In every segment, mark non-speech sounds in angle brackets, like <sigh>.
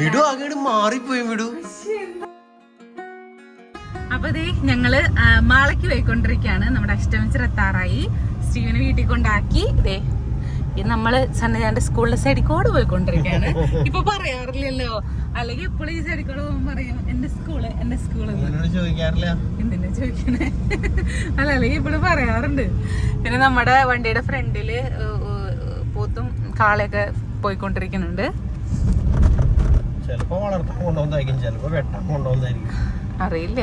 വിടു അങ്ങോട്ട് മാറിപ്പോയി വിടു. അപ്പൊ ദേ ഞങ്ങൾ മാളയ്ക്ക് പോയിക്കൊണ്ടിരിക്കുകയാണ് നമ്മുടെ അഷ്ടമിച്ചർ എത്താറായി. സ്റ്റീവിനെ വീട്ടിൽ കൊണ്ടാക്കി. ദേ ഇത് നമ്മൾ സന്നജാന്റെ സ്കൂളിലെ സൈഡിൽ കൂടെ പോയിക്കൊണ്ടിരിക്കുകയാണ് ഇപ്പൊ പറയാറില്ലല്ലോ. അല്ലെങ്കിൽ എപ്പോഴും ഈ സൈഡിക്കോട് പോകുമ്പോ പോകുമ്പോൾ പറയും എന്റെ സ്കൂൾ എന്റെ സ്കൂൾ എന്തിനാ ചോദിക്കണേ? അല്ല അല്ലെങ്കിൽ ഇപ്പോഴും പറയാറുണ്ട്. പിന്നെ നമ്മുടെ വണ്ടിയുടെ ഫ്രണ്ടിൽ പോത്തും കാളയൊക്കെ പോയിക്കൊണ്ടിരിക്കുന്നുണ്ട്. ചിലപ്പോ വളർത്താൻ കൊണ്ടുവന്നായിരിക്കും ചിലപ്പോ വെട്ടാൻ കൊണ്ടുവന്നായിരിക്കും അറിയില്ല.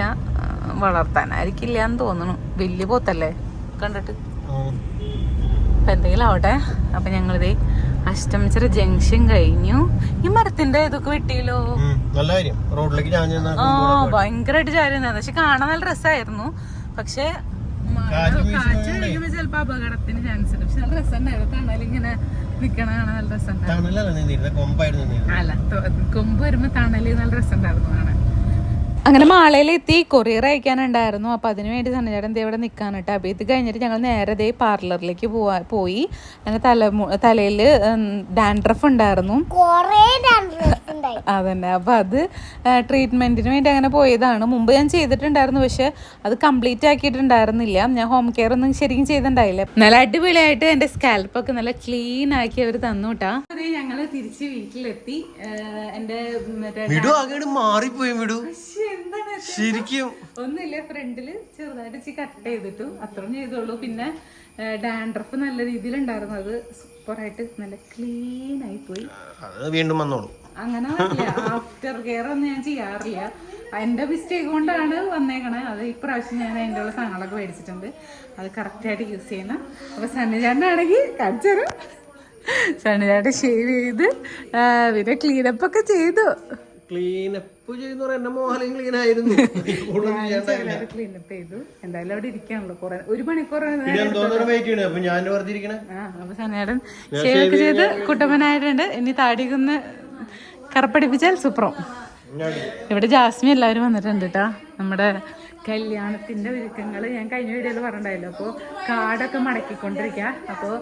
വളർത്താനായിരിക്കില്ല എന്ന് തോന്നുന്നു. വലിയ പോത്തല്ലേ? കണ്ടിട്ട്. അപ്പൊ എന്തെങ്കിലും ആവട്ടെ. അപ്പൊ ഞങ്ങളിത് അഷ്ടമിച്ചിറ ജംഗ്ഷൻ കഴിഞ്ഞു. ഈ മരത്തിന്റെ ഇതൊക്കെ വെട്ടിയല്ലോ. നല്ല കാര്യം. റോഡിലേക്ക് ആ ഭയങ്കരമായിട്ട് ചാരുന്നത് പക്ഷെ കാണാൻ നല്ല രസമായിരുന്നു പക്ഷെ കാറ്റ് വീശുന്നത് ചിലപ്പോ അപകടത്തിന് ചാൻസ് ഉണ്ട്. പക്ഷെ നല്ല രസമുണ്ടായിരുന്നു. തണലിങ്ങനെ കാണാൻ നല്ല രസമുണ്ടായിരുന്നു. തണലല്ല രസം കൊമ്പ് വരുമ്പോ തണൽ നല്ല രസമുണ്ടായിരുന്നു കാണാൻ. അങ്ങനെ മാളയിലെത്തി കൊറിയർ അയക്കാനുണ്ടായിരുന്നു. അപ്പൊ അതിനു വേണ്ടി സന്നചേട്ടൻ ഇവിടെ നിൽക്കാൻ കേട്ടോ അപ്പൊ ഇത് കഴിഞ്ഞിട്ട് ഞങ്ങൾ നേരെ ദേ പാർലറിലേക്ക് പോവാ പോയി. അങ്ങനെ തല തലയിൽ ഡാൻഡ്രഫ് ഉണ്ടായിരുന്നു. അതന്നെ. അപ്പൊ അത് ട്രീറ്റ്മെന്റിന് വേണ്ടി അങ്ങനെ പോയതാണ്. മുമ്പ് ഞാൻ ചെയ്തിട്ടുണ്ടായിരുന്നു പക്ഷെ അത് കംപ്ലീറ്റ് ആക്കിയിട്ടുണ്ടായിരുന്നില്ല. ഞാൻ ഹോം കെയർ ഒന്നും ശരിക്കും ചെയ്തിട്ടുണ്ടായില്ല. നല്ല അടിപൊളിയായിട്ട് എന്റെ സ്കാൽപ്പൊക്കെ നല്ല ക്ലീൻ ആക്കി അവർ തന്നു കേട്ടാ അതെ ഞങ്ങൾ തിരിച്ച് വീട്ടിലെത്തി. എന്റെ എന്റെ മറ്റേ വിടു അങ്ങോട്ട് മാറിപ്പോയി ശരിക്കും. ഒന്നുമില്ല ഫ്രണ്ടിൽ ചെറുതായിട്ട് ഇച്ചി കട്ട് ചെയ്തിട്ടു. അത്രയും ചെയ്തോളൂ. പിന്നെ ഡാൻഡ്രഫ് നല്ല രീതിയിൽ ഉണ്ടായിരുന്നു അത് സൂപ്പറായിട്ട് നല്ല ക്ലീൻ ആയി പോയി. അത് വീണ്ടും വന്നോളൂ. അങ്ങനെ ആഫ്റ്റർ കെയർ ഒന്നും ഞാൻ ചെയ്യാറില്ല. എന്റെ മിസ്റ്റേക്ക് കൊണ്ടാണ് വന്നേക്കണേ. അത് ഇപ്രാവശ്യം ഞാൻ അതിന്റെ ഉള്ള സാധനങ്ങളൊക്കെ മേടിച്ചിട്ടുണ്ട്. അത് കറക്റ്റായിട്ട് യൂസ് ചെയ്യണം. അപ്പൊ സണ്ണിചാണ്ടാണെങ്കിൽ കാണിച്ചു സണ്ണിചാണ്ട് ഷേവ് ചെയ്ത് പിന്നെ ക്ലീനപ്പ് ഒക്കെ ചെയ്തു. എന്റെ മോഹനം ക്ലീൻ ആയിരുന്നു. ക്ലീനപ്പ് ചെയ്തു. എന്തായാലും അവിടെ ഇരിക്കാണല്ലോ കുറെ ഒരു മണിക്കൂർ അപ്പൊ ഷേവ് ഒക്കെ ചെയ്ത് കുട്ടമ്മനായിട്ടുണ്ട് ഇനി താടിക്കൊന്ന് കറപ്പടിപ്പിച്ചാൽ സൂപ്പറും? ഇവിടെ ജാസ്മി എല്ലാവരും വന്നിട്ടുണ്ട് കേട്ടാ നമ്മുടെ കല്യാണത്തിന്റെ ഒരുക്കങ്ങൾ ഞാൻ കഴിഞ്ഞ വീഡിയോയിൽ പറഞ്ഞിട്ടുണ്ടായല്ലോ. അപ്പോൾ കാടൊക്കെ മടക്കിക്കൊണ്ടിരിക്കുക അപ്പോൾ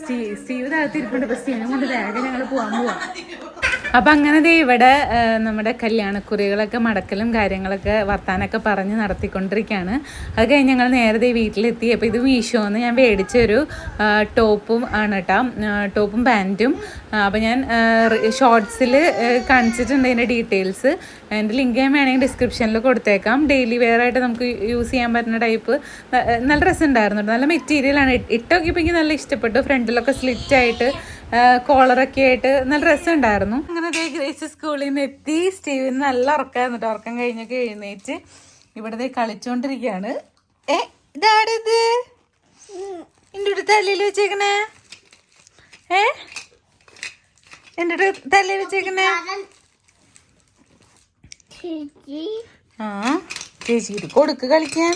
സ്റ്റീവ് താഴത്തിരിപ്പുണ്ട് താഴ്ത്തിരിപ്പുണ്ട് അപ്പോൾ സ്റ്റീവിനെ കൊണ്ട് വേഗം ഞങ്ങൾ പോകാൻ പോവാം. അപ്പം അങ്ങനെ ദേ ഇവിടെ നമ്മുടെ കല്യാണക്കുറികളൊക്കെ മടക്കലും കാര്യങ്ങളൊക്കെ വർത്താനൊക്കെ പറഞ്ഞ് നടത്തിക്കൊണ്ടിരിക്കുകയാണ് അത് കഴിഞ്ഞ് ഞങ്ങൾ നേരത്തെ വീട്ടിലെത്തി. അപ്പോൾ ഇത് മീഷോന്ന് ഞാൻ മേടിച്ചൊരു ടോപ്പും ആണ് കേട്ടോ ടോപ്പും പാന്റും അപ്പോൾ ഞാൻ ഷോർട്സിൽ കാണിച്ചിട്ടുണ്ട് അതിന്റെ ഡീറ്റെയിൽസ്. അതിന്റെ ലിങ്ക് ഞാൻ വേണമെങ്കിൽ ഡിസ്ക്രിപ്ഷനിൽ കൊടുത്തേക്കാം. ഡെയിലി വെയർ ആയിട്ട് നമുക്ക് യൂസ് ചെയ്യാൻ പറ്റുന്ന ടൈപ്പ്. നല്ല ഡ്രസ്സ് ഉണ്ടായിരുന്നു നല്ല മെറ്റീരിയലാണ് ഇട്ട് നോക്കിയപ്പോൾ എനിക്ക് നല്ല ഇഷ്ടപ്പെട്ടു. ഫ്രണ്ടിലൊക്കെ സ്ലിറ്റ് ആയിട്ട് കോളറൊക്കെ ആയിട്ട് നല്ല രസമുണ്ടായിരുന്നു. അങ്ങനെ ദേ ഗ്രേസ് സ്കൂളിൽ നിന്ന് എത്തി. സ്റ്റീവിന് നല്ല ഉറക്കായിരുന്നു കേട്ടോ ഉറക്കം കഴിഞ്ഞൊക്കെ എഴുന്നേറ്റ് ഇവിടെ ദേ കളിച്ചോണ്ടിരിക്കുകയാണ്. ഏ ഇതാടിത് എന്റെ അടുത്ത് തലയിൽ വെച്ചേക്കണേ. ഏ? എന്റെ അടുത്ത് തലയിൽ വെച്ചേക്കണേ. ആ ചേച്ചിക്ക് കൊടുക്ക് കളിക്കാൻ.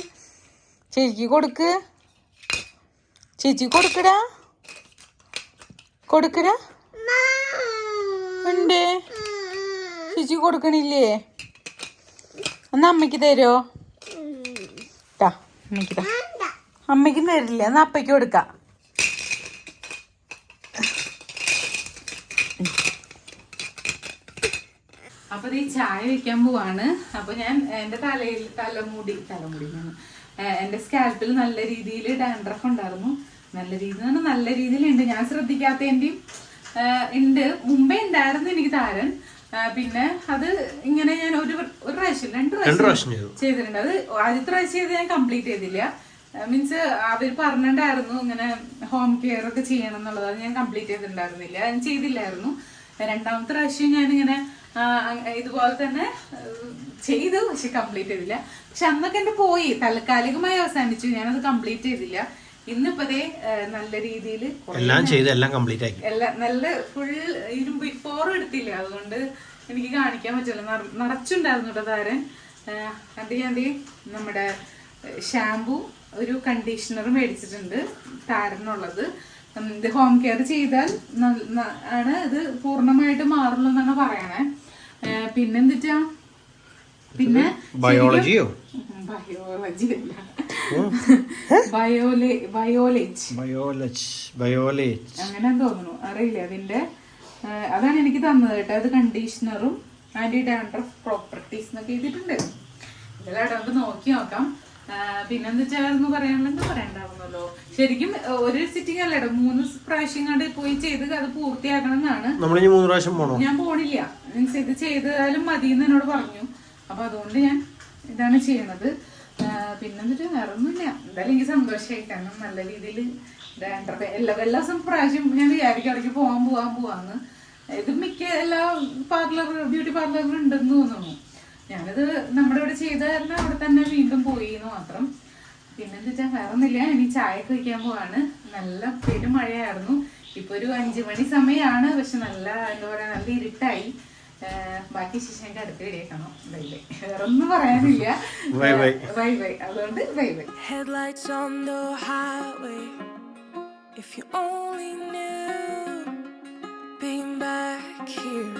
ചേച്ചിക്ക് കൊടുക്ക്. ചേച്ചി കൊടുക്കടാ. ഉണ്ട്. ചേച്ചി കൊടുക്കണില്ലേ? എന്നാ അമ്മയ്ക്ക് തരുമോ താ അമ്മയ്ക്ക് താ തരില്ല. എന്നാ അപ്പയ്ക്ക് കൊടുക്കാം. അപ്പൊ ഈ ചായ വെക്കാൻ പോവാണ്. അപ്പൊ ഞാൻ എന്റെ തലയിൽ തലമുടി തലമുടി എന്റെ സ്കാൽപ്പിൽ നല്ല രീതിയിൽ ഡാൻഡ്രഫ് ഉണ്ടായിരുന്നു. നല്ല രീതിയിൽ നല്ല രീതിയിലുണ്ട്. ഞാൻ ശ്രദ്ധിക്കാത്തതിന്റെയും ഉണ്ട്. മുമ്പേ ഉണ്ടായിരുന്നു എനിക്ക് താരൻ. പിന്നെ അത് ഇങ്ങനെ ഞാൻ ഒരു ഒരു പ്രാവശ്യം രണ്ട് പ്രാവശ്യം ചെയ്തിട്ടുണ്ട്. അത് ആദ്യത്തെ പ്രാവശ്യം ചെയ്ത് ഞാൻ കംപ്ലീറ്റ് ചെയ്തില്ല. മീൻസ് അവർ പറഞ്ഞിട്ടുണ്ടായിരുന്നു ഇങ്ങനെ ഹോം കെയർ ഒക്കെ ചെയ്യണം എന്നുള്ളത്. അത് ഞാൻ കംപ്ലീറ്റ് ചെയ്തിട്ടുണ്ടായിരുന്നില്ല. ഞാൻ ചെയ്തില്ലായിരുന്നു. രണ്ടാമത്തെ പ്രാവശ്യം ഞാൻ ഇങ്ങനെ ഇതുപോലെ തന്നെ ചെയ്തു. പക്ഷെ കംപ്ലീറ്റ് ചെയ്തില്ല. പക്ഷെ അന്നൊക്കെ എന്റെ പോയി. താൽക്കാലികമായി അവസാനിച്ചു. ഞാനത് കംപ്ലീറ്റ് ചെയ്തില്ല. ഇന്നിപ്പോ ദേ, നല്ല രീതിയിൽ എല്ലാം ചെയ്ത് എല്ലാം കംപ്ലീറ്റ് ആക്കി. എല്ലാം നല്ല ഫുൾ ഇതിനും ബിഫോർ എടുത്തില്ല? അതുകൊണ്ട് എനിക്ക് കാണിക്കാൻ പറ്റില്ല. നിറ- നിറച്ചുണ്ടായിരുന്നു കേട്ടോ താരൻ അത് ഞാൻ നമ്മുടെ ഷാമ്പു ഒരു കണ്ടീഷണർ മേടിച്ചിട്ടുണ്ട്. താരനുള്ളത്. ഇത് ഹോം കെയർ ചെയ്താൽ ആണ് ഇത് പൂർണമായിട്ട് മാറുള്ളൂ എന്നാണ് പറയണേ പിന്നെന്തിട്ടാ? പിന്നെ ബയോളജിയോ ബയോളജി അല്ല. <laughs> അങ്ങനെ തോന്നുന്നു. അറിയില്ല. അതിന്റെ അതാണ് എനിക്ക് തന്നത് കേട്ടോ. അത് കണ്ടീഷണറും ആന്റി ഡാൻഡ്രഫ് പ്രോപ്പർട്ടീസ് എന്നൊക്കെ എഴുതിയിട്ടുണ്ട്. ഇതെല്ലാം ഇവിടെ നമുക്ക് നോക്കി നോക്കാം. പിന്നെന്താ വെച്ചാൽ പറയാനുള്ളത് പറയണ്ടാവുന്നല്ലോ? ശരിക്കും ഒരു സിറ്റിംഗ് അല്ല മൂന്ന് പ്രാവശ്യം കണ്ട് പോയി ചെയ്ത് അത് പൂർത്തിയാക്കണം എന്നാണ് മൂന്ന് പ്രാവശ്യം പോണോ? ഞാൻ പോണില്ല. മീൻസ് ഇത് ചെയ്താലും മതി എന്ന് എന്നോട് പറഞ്ഞു. അപ്പൊ അതുകൊണ്ട് ഞാൻ ഇതാണ് ചെയ്യണത് ആ, പിന്നെന്നിട്ട് വേറെ ഒന്നുമില്ല എന്തായാലും എനിക്ക് സന്തോഷമായി. കാരണം നല്ല രീതിയിൽ എല്ലാ എല്ലാ ദിവസം പ്രാവശ്യം ഞാൻ വിചാരിക്കും ഇടയ്ക്ക് പോകാൻ പോകാൻ പോവാന്ന് ഇത് മിക്ക എല്ലാ പാർലർ ബ്യൂട്ടി പാർലറിലും ഉണ്ടെന്ന് തോന്നുന്നു. ഞാനിത് നമ്മുടെ ഇവിടെ ചെയ്ത കാരണം അവിടെ തന്നെ വീണ്ടും പോയി എന്ന് മാത്രം. പിന്നെന്താ വെച്ചാൽ വേറെ ഒന്നുമില്ല ഇനി ചായ കഴിക്കാൻ പോവാണ്. നല്ല പേര് മഴയായിരുന്നു. ഇപ്പൊ ഒരു അഞ്ചു മണി സമയമാണ് പക്ഷെ നല്ല എന്താ പറയാ നല്ല ഇരുട്ടായി. ബാക്കി ശിശുവിന്റെ അടുത്ത് വരേക്കണം ബൈ ബൈ വേറെ ഒന്നും പറയാനില്ല Bye bye. ബൈ ബൈ അതുകൊണ്ട് bye bye Headlights on the highway. If you only knew being back here